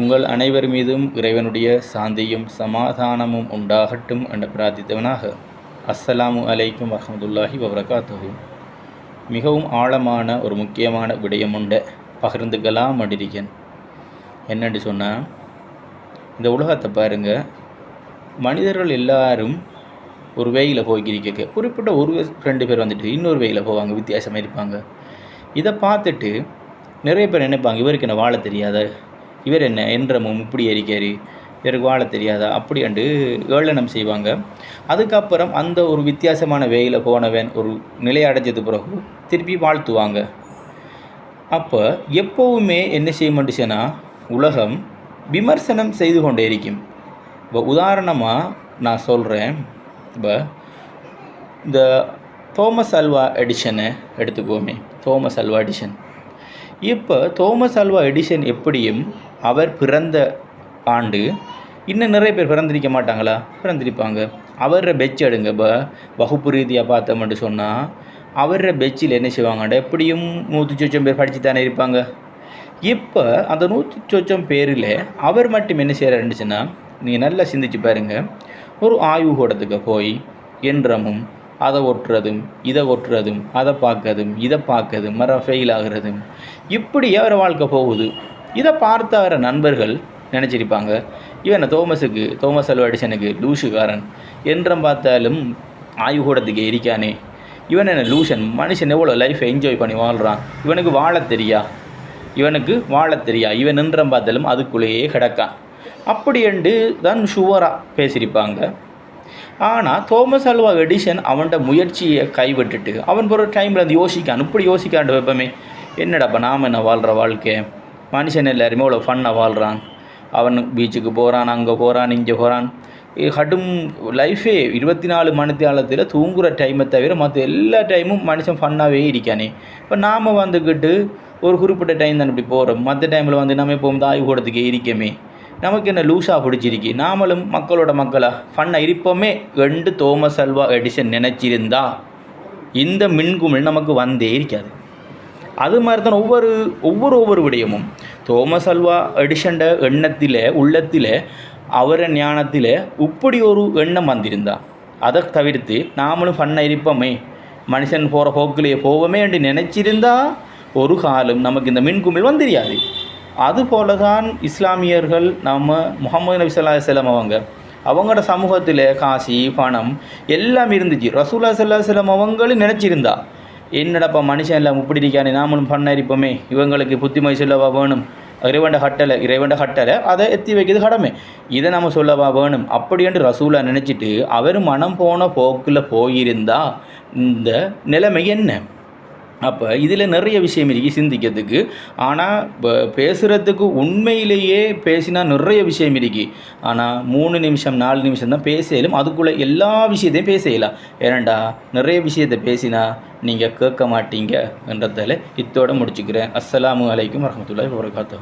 உங்கள் அனைவர் மீதும் இறைவனுடைய சாந்தியும் சமாதானமும் உண்டாகட்டும் என்ற பிரார்த்தித்தவனாக. அஸ்ஸலாமு அலைக்கும் வரமதுல்லாஹி வபரகாத்து மிகவும் ஆழமான ஒரு முக்கியமான விடயம் உண்டு. பகிர்ந்துக்கலாம் மடிரிகன் என்னென்னு சொன்னால் இந்த உலகத்தை பாருங்கள் மனிதர்கள் எல்லாரும் ஒரு வேயில் போய்க்கிருக்க குறிப்பிட்ட ஒரு ரெண்டு பேர் வந்துட்டு இன்னொரு வேயில் போவாங்க வித்தியாசமாக இருப்பாங்க. இதை பார்த்துட்டு நிறைய பேர் நினைப்பாங்க இவருக்கு என்ன வாழ தெரியாத? இவர் என்ன என்றமும் இப்படி இருக்காரு இவருக்கு வாழ தெரியாதா? அப்படின்ட்டு ஏளனம் செய்வாங்க. அதுக்கப்புறம் அந்த ஒரு வித்தியாசமான வேயில் போனவன் ஒரு நிலை அடைஞ்சது பிறகு திருப்பி வாழ்த்துவாங்க. அப்போ எப்போவுமே என்ன செய்ய மாட்டுச்சுன்னா உலகம் விமர்சனம் செய்து கொண்டே இருக்கும். இப்போ உதாரணமாக நான் சொல்கிறேன் இப்போ இந்த தோமஸ் அல்வா எடிஷனை எடுத்துக்கோமே. Thomas Alva Edison. இப்போ தோமஸ் அல்வா எடிஷன் எப்படியும் அவர் பிறந்த ஆண்டு இன்னும் நிறைய பேர் பிறந்திருக்க மாட்டாங்களா? பிறந்திருப்பாங்க. அவர பெச் எடுங்க இப்போ வகுப்பு ரீதியாக பார்த்தோம்னு சொன்னால் அவர பெச்சில் என்ன செய்வாங்கடா எப்படியும் நூற்றி சொச்சம் பேர் படித்து தானே இருப்பாங்க. இப்போ அந்த நூற்றி சொச்சம் பேரில் அவர் மட்டும் என்ன செய்கிறாருந்துச்சுன்னா நீங்கள் நல்லா சிந்திச்சு பாருங்கள் ஒரு ஆய்வு கூடத்துக்கு போய் என்றமும் அதை ஒட்டுறதும் இதை ஒட்டுறதும் அதை பார்க்கறதும் இதை பார்க்கறதும் மரம் ஃபெயில் ஆகுறதும் இப்படியே அவர் வாழ்க்கை போகுது. இதை பார்த்த வர நண்பர்கள் நினச்சிருப்பாங்க. இவனை தோமஸுக்கு தோமஸ் அல்வா எடிசனுக்கு லூஷுக்காரன் என்றம் பார்த்தாலும் ஆய்வுகூடத்துக்கு எரிக்கானே. இவன் என்ன லூஷன் மனுஷன் எவ்வளோ லைஃப்பை என்ஜாய் பண்ணி வாழ்கிறான் இவனுக்கு வாழ தெரியா? இவனுக்கு வாழ தெரியா? இவன் நின்றம் பார்த்தாலும் அதுக்குள்ளேயே கிடக்கான். அப்படி என்று தான் ஷுவராக பேசியிருப்பாங்க. ஆனால் தோமஸ் அல்வா எடிஷன் அவன்கிட்ட முயற்சியை கைவிட்டுட்டு அவன் ஒரு டைமில் வந்து யோசிக்கான். இப்படி யோசிக்காண்டு வைப்பமே. என்னடாப்பா நாம் என்ன வாழ்கிற வாழ்க்கை? மனுஷன் எல்லாருமே அவ்வளோ ஃபன்னாக வாழ்கிறான் அவன் பீச்சுக்கு போகிறான் அங்கே போகிறான் இங்கே போகிறான் கடும் லைஃபே இருபத்தி நாலு மணி மணித்தியாலத்தில் தூங்குகிற டைமை தவிர மற்ற எல்லா டைமும் மனுஷன் ஃபன்னாகவே இருக்கானே. இப்போ நாம் வந்துக்கிட்டு ஒரு குறிப்பிட்ட டைம் தான் இப்படி போகிறோம் மற்ற டைமில் வந்து நம்ம இப்போ வந்து ஆய்வு கூடத்துக்கு இருக்கமே. நமக்கு என்ன லூஸாக பிடிச்சிருக்கு. நாமளும் மக்களோட மக்களாக ஃபன்னாக இருப்போமே ரெண்டு தோமஸ் அல்வா எடிஷன் நினச்சிருந்தா இந்த மின்குமிழ் நமக்கு வந்தே இருக்காது. அது மாதிரி தான் ஒவ்வொரு ஒவ்வொரு ஒவ்வொரு விடயமும். தோமஸ் அல்வா எடிஷன்ட எண்ணத்தில் உள்ளத்தில் அவர ஞானத்தில் இப்படி ஒரு எண்ணம் வந்திருந்தா. அதை தவிர்த்து நாமளும் பண்ண இருப்போமே. மனுஷன் போகிற போக்கிலேயே போவோமே என்று நினச்சிருந்தா ஒரு காலம் நமக்கு இந்த மின்குமிழ் வந்துரியாது அதுபோல தான் இஸ்லாமியர்கள் நம்ம முகமது நபி சொல்லா செல்லம் அவங்க அவங்களோட சமூகத்தில் காசி பணம் எல்லாம் இருந்துச்சு. ரசூல்லா சல்லா செல்லம் அவங்களும் நினச்சிருந்தா. என்னடப்பா மனுஷன் எல்லாம் இப்படி இருக்கானே? நாமளும் பண்ணரிப்போமே. இவங்களுக்கு புத்திமதி சொல்லவா வேணும்? இறைவண்ட கட்டலை இறைவண்ட கட்டலை அதை எத்தி வைக்கிறது கடமை. இதை நம்ம சொல்லவா வேணும்? அப்படி என்று ரசூலா நினச்சிட்டு அவர் மனம் போன போக்கில் போயிருந்தா இந்த நிலைமை என்ன? அப்போ இதில் நிறைய விஷயம் இருக்குது சிந்திக்கிறதுக்கு. ஆனால் இப்போ பேசுகிறதுக்கு உண்மையிலேயே பேசினா நிறைய விஷயம் இருக்குது ஆனால் மூணு நிமிஷம் நாலு நிமிஷம் தான் பேசலும். அதுக்குள்ளே எல்லா விஷயத்தையும் பேசலாம் ஏனண்டா நிறைய விஷயத்தை பேசினா நீங்கள் கேட்க மாட்டீங்க என்றதால் இத்தோடு முடிச்சுக்கிறேன். அஸ்லாம் அலைக்கும் வரமத்துல்லாஹி வரகாத்தூ